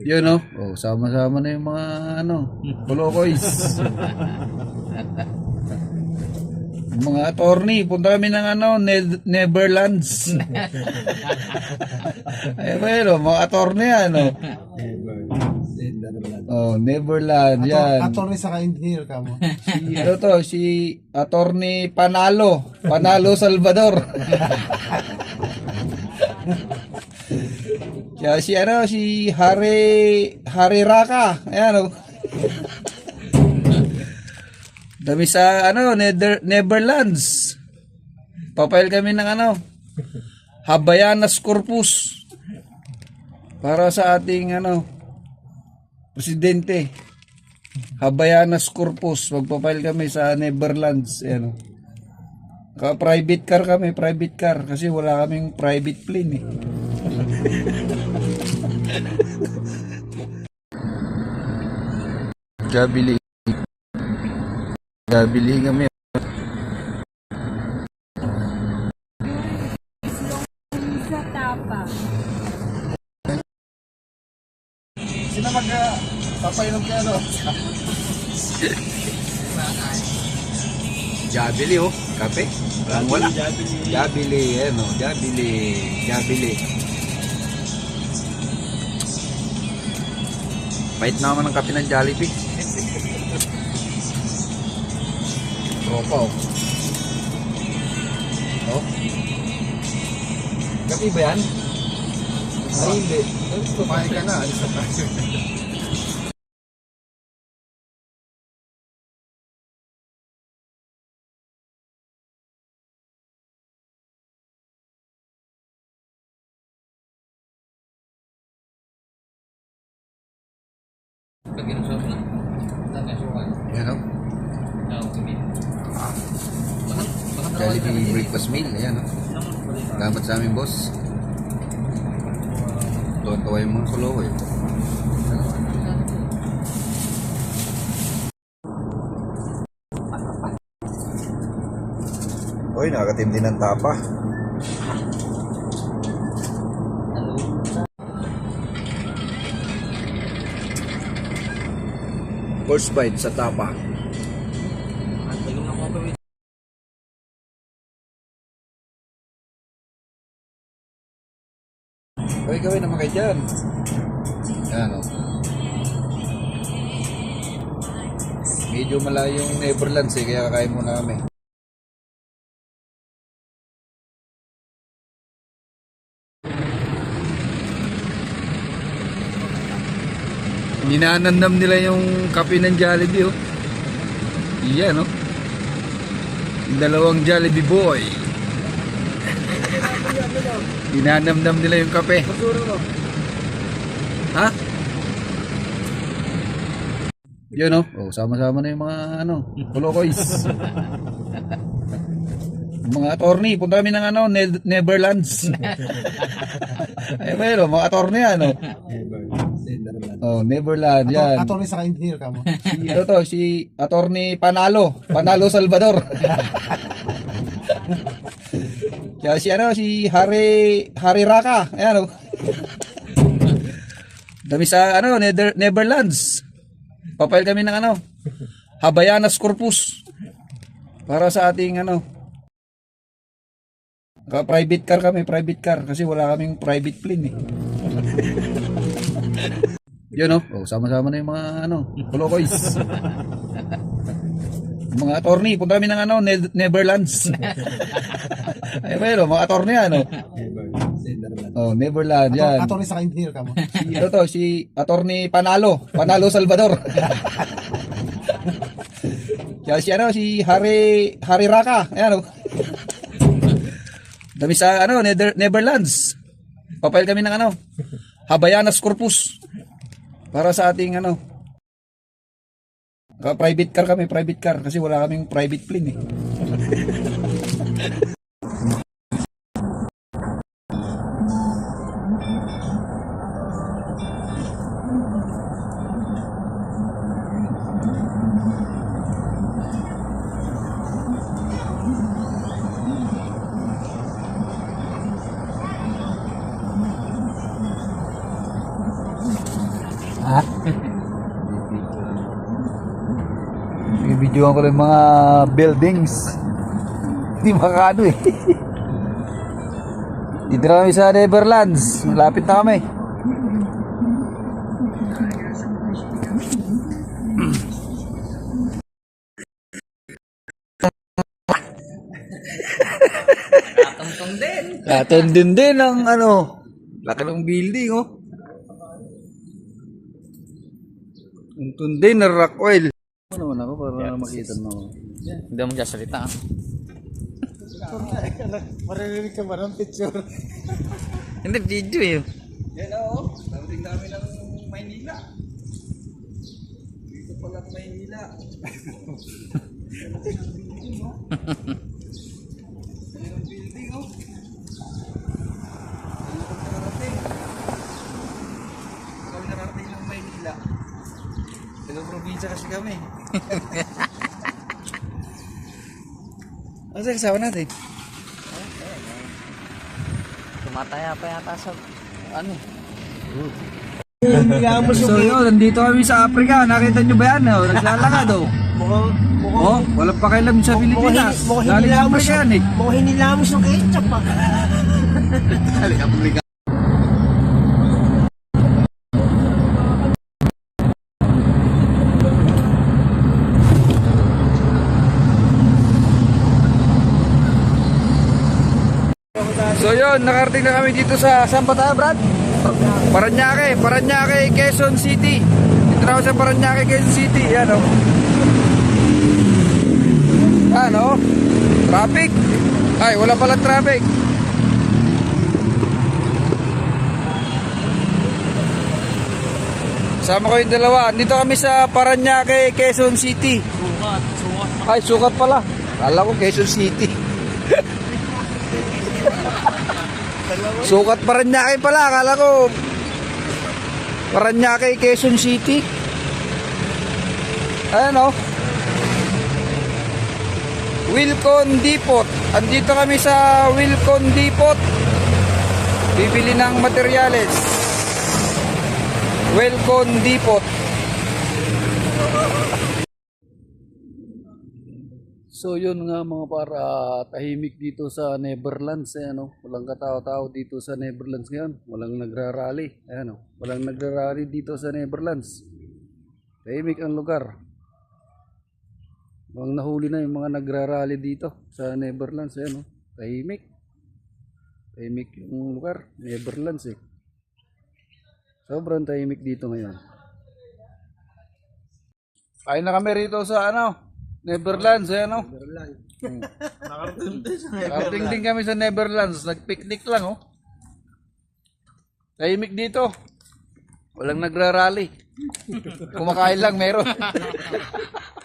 Yun no? Oh, sama-sama na yung mga ano, kolokoys. mga attorney, punta kami ng ano, Ne- Neverlands. Ay, bueno, mga attorney ano. Oh, Neverland, yan. Attorney sa engineer ka mo. Si, ano to, si attorney Panalo. Panalo Salvador. Kaya si ano, si Hari, Hari Raka. Ayan oh. Dami sa ano, Nether, Neverlands. Papail kami ng ano, Habayanas Corpus. Para sa ating ano, presidente. Habayanas Corpus. Magpapail kami sa Neverlands. Ayan oh. Ka private car kami, private car. Kasi wala kaming private plane eh. Gabili. Gabili kami. Sino mag uh, papainom kay ano? Jabili oh, kape. Wala. Jabili, ano, Jabili, Jabili. Pait naman ng kape ng Jollibee. Tropa oh. Oh. Kape ba yan? Ay, hindi. Kumain ka na, alis na tayo. Yan oh. Jollibee breakfast meal, ayan oh. Salamat sa aming boss. Tuwan-tuwa yung mga kulo eh. Uy, nakakatim din ng tapa. First bite sa tapa. Kaway kaway naman kayo dyan. Yan o. Medyo malayong Neverlands eh, kaya kakain muna kami. Ninanandam nila yung kape ng Jollibee oh. Iyan oh. Dalawang Jollibee boy. Dinanamdam nila yung kape. Ha? Yun oh. Oh, sama-sama na yung mga ano, kolokoys. mga attorney, punta kami ng ano, Ne- Neverlands. Ay, bueno, mga attorney ano. Oh, Neverland, yan. Attorney sa engineer ka mo. Si, ano to, si attorney Panalo. Panalo Salvador. Kaya si ano, si Hari, Hari Raka. Ayan oh. Dami sa ano, Nether, Neverlands. Papail kami ng ano, Habayanas Corpus. Para sa ating ano, private car kami, private car. Kasi wala kaming private plane eh. Yun oh. Oh, sama-sama na yung mga ano, kolokoys. mga attorney, punta kami ng ano, Ne- Neverlands. Ay, bueno, mga attorney ano. Oh, Neverland, yan. Attorney sa engineer ka mo. Si, ano to, si attorney Panalo. Panalo Salvador. Kaya si ano, si Hari, Hari Raka. Ayan oh. Dami sa ano, Nether, Neverlands. Papail kami ng ano, Habayanas Corpus. Para sa ating ano, private car kami, private car. Kasi wala kaming private plane eh. Ha? Ibidyoan ko lang mga buildings. Hindi makakano eh. Dito na kami sa Neverlands. Malapit na kami. Tungtong din. Katon din din ang ano. Laki ng building oh. Ang tundi na rock oil. Ano naman ako para makita mo. Hindi mo sasalita. Maririnig ka ba ng picture? Hindi, video eh. Yan oh. Dating namin ng Maynila. Dito pala ang Maynila. Maynila. Taga probinsya kasi kami. Ano sa kasama natin? Tumataya pa yata sa... Ano? So yun, nandito kami sa Africa. Nakita nyo ba yan? Oh? Naglalakad oh. Mukhang, Oh, walang pakialam sa Pilipinas. mukhang Galing sa hinilamos Africa yan eh. mukhang hinilamos yung ketchup ah. So yun, nakarating na kami dito sa saan ba tayo, Brad? Paranaque, Paranaque, Quezon City. Dito na ako sa Paranaque, Quezon City. Yan oh. Ano? Traffic. Ay, wala pala traffic. Sama ko yung dalawa. Dito kami sa Paranaque, Quezon City. Sukat, sukat. Ay, sukat pala. Kala ko Quezon City. sukat Paranaque pala. Kala ko Paranaque, Quezon City. Ayan o. Wilcon Depot. Andito kami sa Wilcon Depot. Bibili ng materyales. Wilcon Depot. So yun nga mga para tahimik dito sa Neverlands eh, ano? Walang katao-tao dito sa Neverlands ngayon. Walang nagrarally. Ayan, oh. Walang nagrarally dito sa Neverlands. Tahimik ang lugar. Mukhang nahuli na yung mga nagrarally dito sa Neverlands. Ayan, oh. Tahimik. Tahimik yung lugar. Neverlands eh. Sobrang tahimik dito ngayon. Kain na kami rito sa ano, Neverlands, eh, ano? Nakarating din kami sa Neverlands. Nag-picnic lang, oh. Tahimik dito. Walang nagrarally. Kumakain lang, meron.